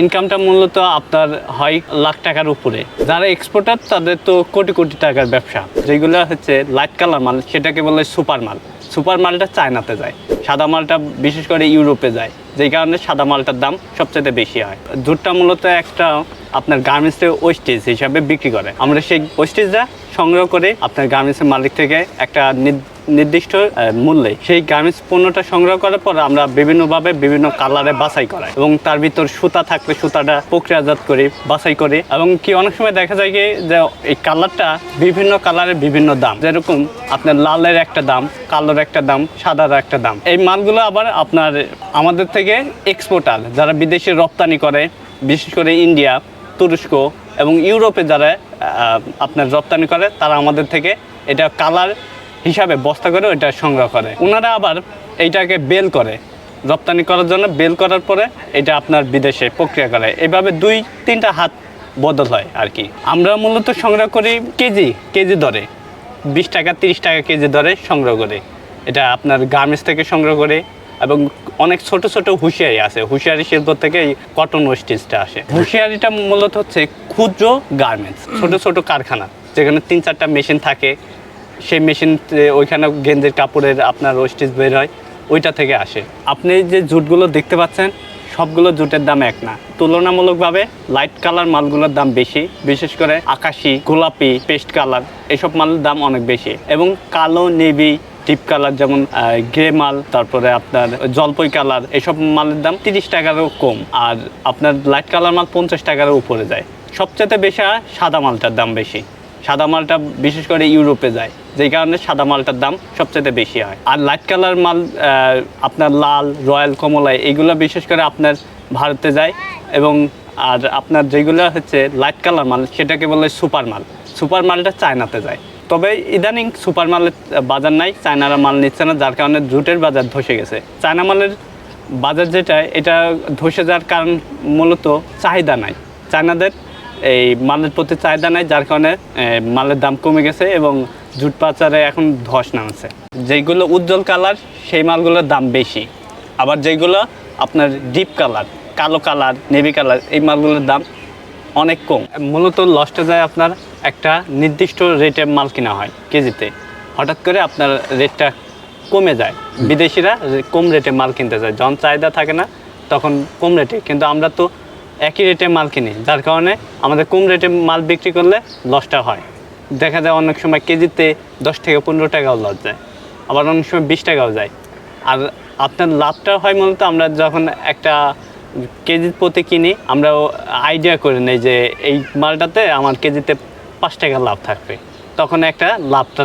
ইনকামটা মূলত আপনার হয় লাখ টাকার উপরে। যারা এক্সপোর্টার তাদের তো কোটি কোটি টাকার ব্যবসা। যেগুলো হচ্ছে লাইট কালার মাল, সেটাকে বলে সুপার মাল। সুপার মালটা চায়নাতে যায়। সাদা মালটা বিশেষ করে ইউরোপে যায়। যেই কারণে সাদা মালটার দাম সবচেয়ে বেশি হয়। জুটটা মূলত একটা আপনার গার্মেন্টসে ওয়েস্টেজ হিসাবে বিক্রি করে। আমরা সেই ওয়েস্টেজটা সংগ্রহ করে আপনার গার্মেন্টসের মালিক থেকে একটা নির্দিষ্ট মূল্যে সেই গার্মেন্টস পণ্যটা সংগ্রহ করার পর আমরা বিভিন্নভাবে বিভিন্ন কালারে বাছাই করাই। এবং তার ভিতর সুতা থাকলে সুতাটা প্রক্রিয়াজাত করি বাছাই করি। এবং কি অনেক সময় দেখা যায় কি যে এই কালারটা বিভিন্ন কালারের বিভিন্ন দাম। যেরকম আপনার লালের একটা দাম, কালোর একটা দাম, সাদার একটা দাম। এই মালগুলো আবার আপনার আমাদের থেকে এক্সপোর্টার, যারা বিদেশে রপ্তানি করে, বিশেষ করে ইন্ডিয়া, তুরস্ক এবং ইউরোপে যারা আপনার রপ্তানি করে, তারা আমাদের থেকে এটা কালার হিসাবে বস্তা করে ওইটা সংগ্রহ করে। ওনারা আবার এইটাকে বেল করে। রপ্তানি করার জন্য বেল করার পরে এটা আপনার বিদেশে প্রক্রিয়া করে। এভাবে দুই, তিনটা হাত বদল হয় আর কি। আমরা মূলত সংগ্রহ করি কেজি কেজি দরে। বিশ টাকা, তিরিশ টাকা কেজি দরে সংগ্রহ করি। এটা আপনার গার্মেন্টস থেকে সংগ্রহ করে এবং অনেক ছোট ছোট হুঁশিয়ারি আছে। হুঁশিয়ারি শিল্প থেকে এই কটন ওয়েস্টেজটা আসে। হুঁশিয়ারিটা মূলত হচ্ছে ক্ষুদ্র গার্মেন্টস, ছোট ছোট কারখানা, যেখানে তিন, চারটা মেশিন থাকে। সেই মেশিন ওইখানে গেঞ্জের কাপড়ের আপনার ওয়েস্টেজ বের হয়, ওইটা থেকে আসে। আপনি যে জুটগুলো দেখতে পাচ্ছেন, সবগুলো জুটের দাম এক না। তুলনামূলকভাবে লাইট কালার মালগুলোর দাম বেশি, বিশেষ করে আকাশি, গোলাপি পেস্ট কালার এসব মালের দাম অনেক বেশি। এবং কালো নেভি ডিপ কালার যেমন গ্রে মাল, তারপরে আপনার জলপই কালার এসব মালের দাম তিরিশ টাকারও কম। আর আপনার লাইট কালার মাল পঞ্চাশ টাকারও উপরে যায়। সবচেয়ে বেশি সাদা মালটার দাম বেশি। সাদা মালটা বিশেষ করে ইউরোপে যায় যেই কারণে সাদা মালটার দাম সবচেয়ে বেশি হয়। আর লাইট কালার মাল আপনার লাল রয়্যাল কমলা এইগুলো বিশেষ করে আপনার ভারতে যায় এবং আর আপনার যেগুলো হচ্ছে লাইট কালার মাল, সেটাকে বলে সুপার মাল। সুপার মালটা চায়নাতে যায়। তবে ইদানিং সুপার মালের বাজার নাই, চায়নারা মাল নিচ্ছে না, যার কারণে জুটের বাজার ধসে গেছে। চায়না মালের বাজার যেটা, এটা ধসে যাওয়ার কারণ মূলত চাহিদা নাই। চায়নাদের এই মালের প্রতি চাহিদা নাই, যার কারণে মালের দাম কমে গেছে এবং জুট পাচারে এখন ধস নামছে। যেগুলো উজ্জ্বল কালার, সেই মালগুলোর দাম বেশি। আবার যেগুলো আপনার ডিপ কালার, কালো কালার, নেভি কালার, এই মালগুলোর দাম অনেক কম। মূলত লসটা যায় আপনার একটা নির্দিষ্ট রেটে মাল কিনা হয় কেজিতে। হঠাৎ করে আপনার রেটটা কমে যায়। বিদেশিরা কম রেটে মাল কিনতে যায়। যখন চাহিদা থাকে না, তখন কম রেটে। কিন্তু আমরা তো একই রেটে মাল কিনি, যার কারণে আমাদের কম রেটে মাল বিক্রি করলে লসটা হয়। দেখা যায় অনেক সময় কেজিতে দশ থেকে পনেরো টাকাও লস যায়, আবার অনেক সময় বিশ টাকাও যায়। আর আপনার লাভটা হয় মূলত আমরা যখন একটা কেজির প্রতি কিনি আমরা আইডিয়া করে নিই যে এই মালটাতে আমার কেজিতে পাঁচ টাকা লাভ থাকবে। তখন একটা লাভটা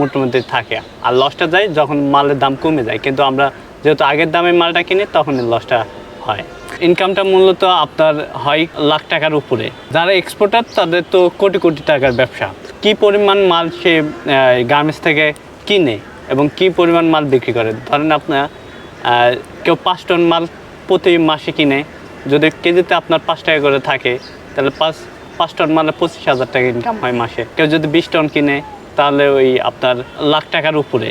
মোটামুটি থাকে, আর লসটা যায় যখন মালের দাম কমে যায়। কিন্তু আমরা যেহেতু আগের দামে মালটা কিনি তখন লসটা হয়। ইনকামটা মূলত আপনার হয় লাখ টাকার উপরে। যারা এক্সপোর্টার তাদের তো কোটি কোটি টাকার ব্যবসা। কি পরিমাণ মাল সে গার্মেন্টস থেকে কিনে এবং কি পরিমাণ মাল বিক্রি করে? ধরেন আপনার কেউ পাঁচ টন মাল প্রতি মাসে কিনে। যদি কেজিতে আপনার পাঁচ টাকা করে থাকে, তাহলে পাঁচ পাঁচ টন মালে পঁচিশ হাজার টাকা ইনকাম হয় মাসে। কেউ যদি বিশ টন কিনে, তাহলে ওই আপনার লাখ টাকার উপরে।